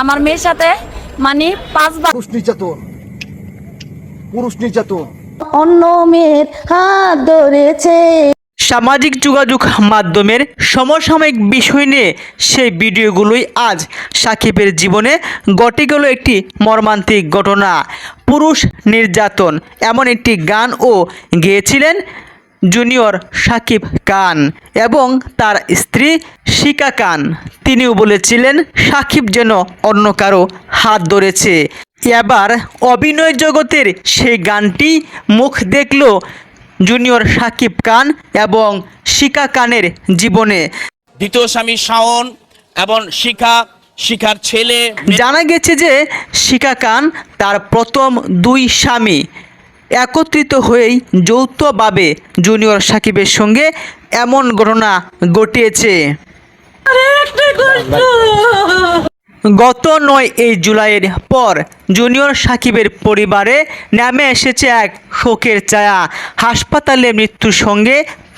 আমার মেয়ের সাথে মানে পাঁচবার। পুরুষ নির্যাতন। পুরুষ নির্যাতন। অন্য মেয়ের হাত ধরেছে। সামাজিক যোগাযোগ মাধ্যমের সমসাময়িক বিষয় নিয়ে সেই ভিডিওগুলোই আজ সাকিবের জীবনে ঘটে গেল একটি মর্মান্তিক ঘটনা। পুরুষ নির্যাতন এমন একটি গানও গেয়েছিলেন জুনিয়র সাকিব খান এবং তার স্ত্রী শিকা খান। তিনিও বলেছিলেন সাকিব যেন অন্য কারও হাত ধরেছে। এবার অভিনয় জগতের সেই গানটি মুখ দেখল জুনিয়র সাকিব খান এবং শিকা খানের জীবনে। দ্বিতীয় স্বামী শাওন এবং শিখা শিখার ছেলে। জানা গেছে যে শিকা খান তার প্রথম দুই স্বামী। একত্রিত হয়েই যৌথভাবে জুনিয়র সাকিবের সঙ্গে এমন ঘটনা ঘটিয়েছে। গত নয় এই জুলাইয়ের পর জুনিয়র সাকিবের পরিবারে নামে এসেছে এক শোকের ছায়া। হাসপাতালে মৃত্যুর সঙ্গে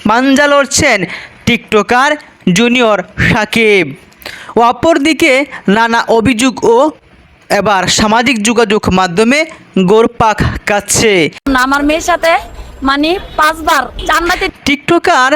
পাঞ্জা লড়ছেন টিকটকার জুনিয়র সাকিব। অপরদিকে নানা অভিযোগ ও এবার সামাজিক যোগাযোগ মাধ্যমে গোরপাক কাচ্ছে আমার মেয়ের সাথে মানে পাঁচবার জান্নাতে টিকটকার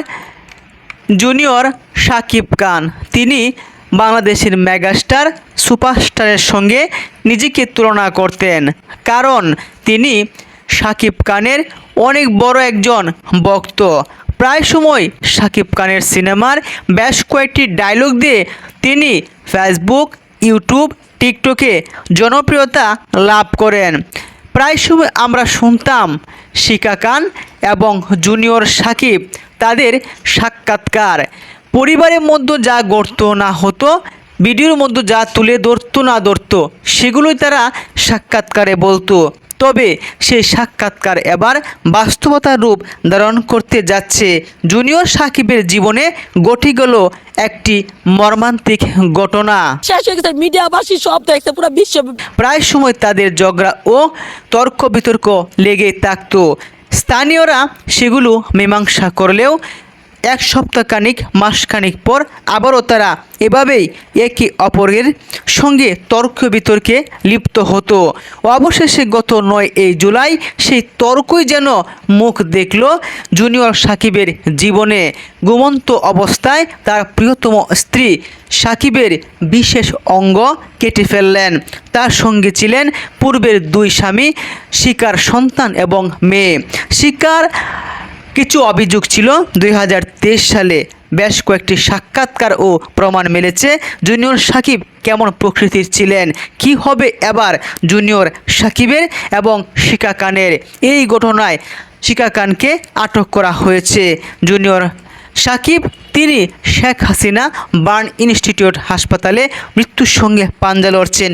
জুনিয়র সাকিব খান তিনি বাংলাদেশের মেগাস্টার সুপারস্টারের সঙ্গে নিজেকে তুলনা করতেন। কারণ তিনি সাকিব খানের অনেক বড় একজন ভক্ত। প্রায় সময় সাকিব খানের সিনেমার বেশ কয়েকটি ডায়লগ দিয়ে তিনি ফেসবুক ইউটিউব, টিকটকে জনপ্রিয়তা লাভ করেন। প্রায় সময় আমরা শুনতাম শিকা খান এবং জুনিয়র সাকিব তাদের সাক্ষাৎকার। পরিবারের মধ্যে যা গড়ত না হতো, ভিডিওর মধ্যে যা তুলে ধরতো না ধরতো, সেগুলোই তারা সাক্ষাৎকারে বলতো। তবে সেই সাক্ষাৎকার এবার বাস্তবতার রূপ ধারণ করতে যাচ্ছে। জুনিয়র সাকিবের জীবনে ঘটে গেল একটি মর্মান্তিক ঘটনা। মিডিয়াবাসী সব দেখছে পুরো বিশ্ব প্রায় সময় তাদের ঝগড়া ও তর্ক বিতর্ক লেগে থাকতো। স্থানীয়রা সেগুলো মীমাংসা করলেও এক সপ্তাহখানিক, মাসখানিক পর আবারও তারা এভাবেই একে অপরের সঙ্গে তর্ক বিতর্কে লিপ্ত হতো। অবশেষে গত নয় এই জুলাই সেই তর্কই যেন মুখ দেখল জুনিয়র সাকিবের জীবনে। ঘুমন্ত অবস্থায় তার প্রিয়তম স্ত্রী সাকিবের বিশেষ অঙ্গ কেটে ফেললেন। তার সঙ্গে ছিলেন পূর্বের দুই স্বামী, শিকার সন্তান এবং মেয়ে। শিকার কিছু অভিযোগ ছিল। দুই হাজার তেইশ সালে বেশ কয়েকটি সাক্ষাৎকার ও প্রমাণ মিলেছে। জুনিয়র সাকিব কেমন প্রকৃতির ছিলেন? কি হবে এবার জুনিয়র সাকিবের এবং শিকা খানের এই ঘটনায় শিকা খানকে আটক করা হয়েছে। জুনিয়র সাকিব, তিনি শেখ হাসিনা বার্ন ইনস্টিটিউট হাসপাতালে মৃত্যুর সঙ্গে পাঞ্জা লড়ছেন।